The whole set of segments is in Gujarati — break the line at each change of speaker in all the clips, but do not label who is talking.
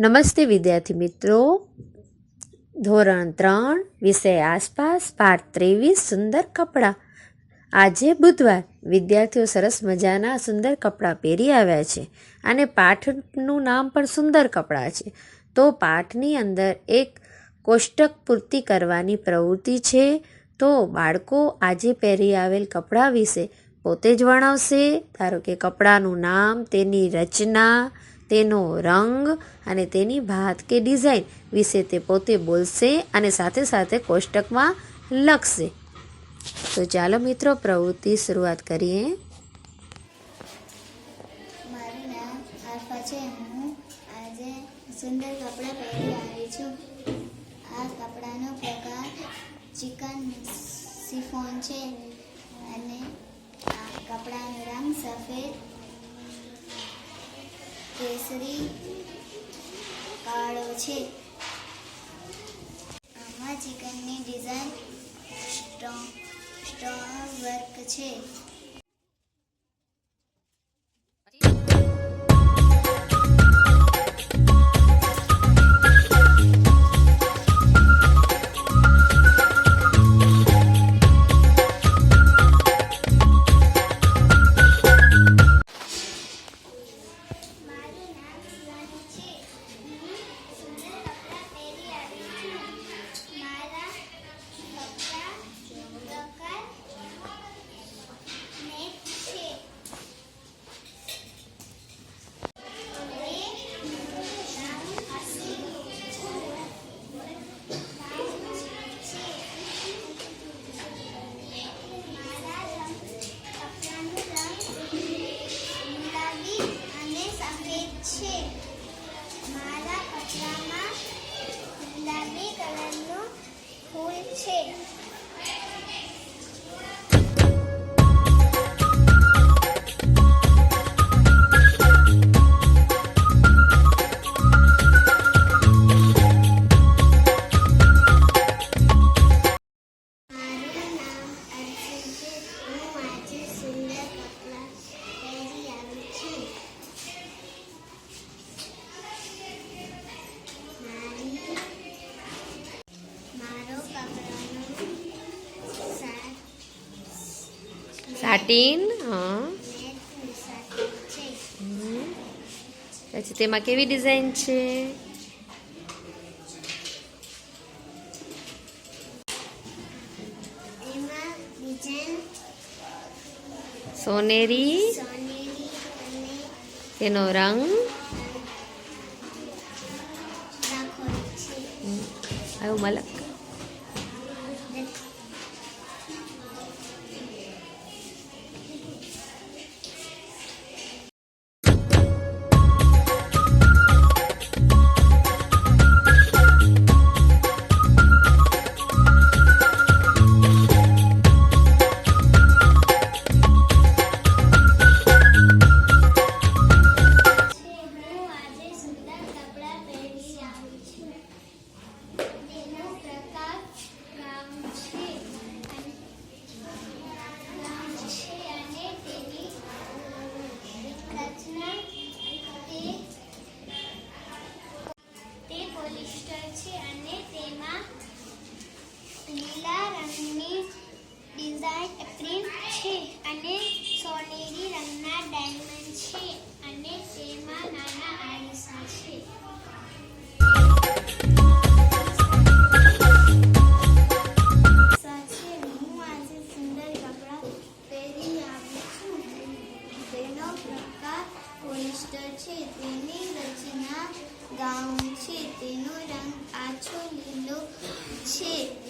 નમસ્તે વિદ્યાર્થી મિત્રો. ધોરણ ત્રણ, વિષય આસપાસ, પાઠ ત્રેવીસ, સુંદર કપડાં. આજે બુધવાર વિદ્યાર્થીઓ સરસ મજાના સુંદર કપડાં પહેરી આવ્યા છે અને પાઠનું નામ પણ સુંદર કપડાં છે. તો પાઠની અંદર એક કોષ્ટક પૂર્તિ કરવાની પ્રવૃત્તિ છે. તો બાળકો આજે પહેરી આવેલ કપડાં વિશે પોતે જ વર્ણવશે. ધારો કે કપડાનું નામ, તેની રચના તેનો રંગ અને તેની ભાત કે ડિઝાઇન વિશે તે પોતે બોલશે અને સાથે સાથે કોષ્ટકમાં લખશે. તો ચાલો મિત્રો પ્રવૃત્તિ શરૂઆત કરીએ.
મારું હું આજે સુંદર કપડાં પહેરી આવી છું. આ કપડાનો પ્રકાર ચિકન સિફોન છે અને આ કપડાનો રંગ સફેદ કેસરી કાળો છે. આમાં ચિકનની ડિઝાઇન સ્ટોન વર્ક છે. કપડામાં ગુલાબી કલરનું ફૂલ છે.
સાટીન હા. પછી તેમાં કેવી ડિઝાઇન છે સોનેરી તેનો રંગ આવું મલક
ડિઝાઇન પ્રિન્ટ છે અને સોનેરી રંગના ડાયમંડ છે અને તેમાં નાના આરીસા છે. પોલિસ્ટર છે. તેની રચના ગાઉન છે. તેનો રંગ આછો લીલો છે.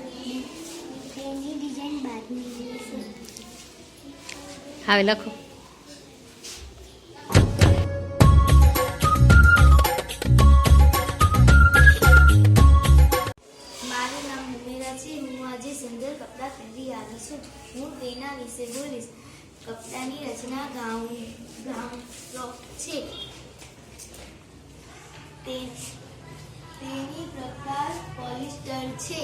હવે લખો.
મારું નામ હુમેરા છે. હું આજે સુંદર કપડાં પહેરી આવી છું. હું તેના વિશે બોલીશ. કપડાની રચના ગાઉન ગાઉન ફ્રોક છે. તેની પ્રકાર પોલિસ્ટર છે.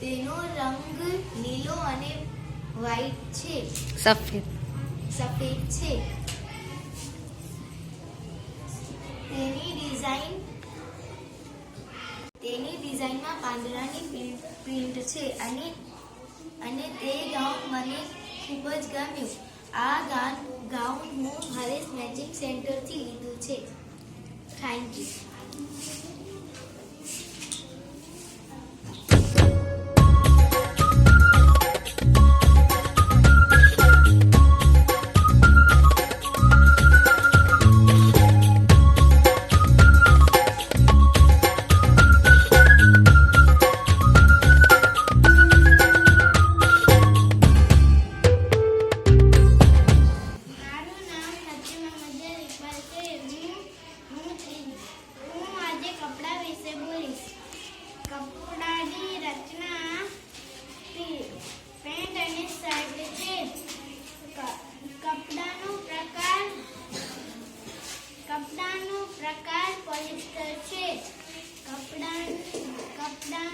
તેનો રંગ લીલો અને વ્હાઈટ છે.
સફેદ.
સફેદ છે. તેની ડિઝાઇન તેની ડિઝાઇનમાં પાંદડાની પ્રિન્ટ- છે અને અને તે ગાઉન મને ખૂબ જ ગમ્યું. આ ગાન, ગાઉન હું હરેશ મેચિંગ સેન્ટરથી લીધું છે. થેન્ક યુ કપડા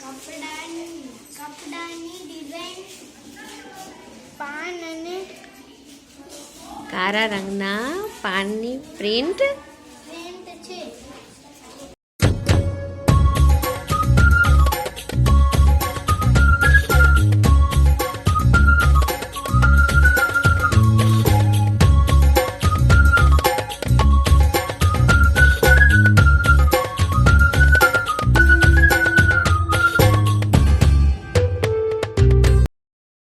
કપડાનો કપડાની ડિઝાઇન પાન અને
કાળા રંગના પાનની પ્રિન્ટ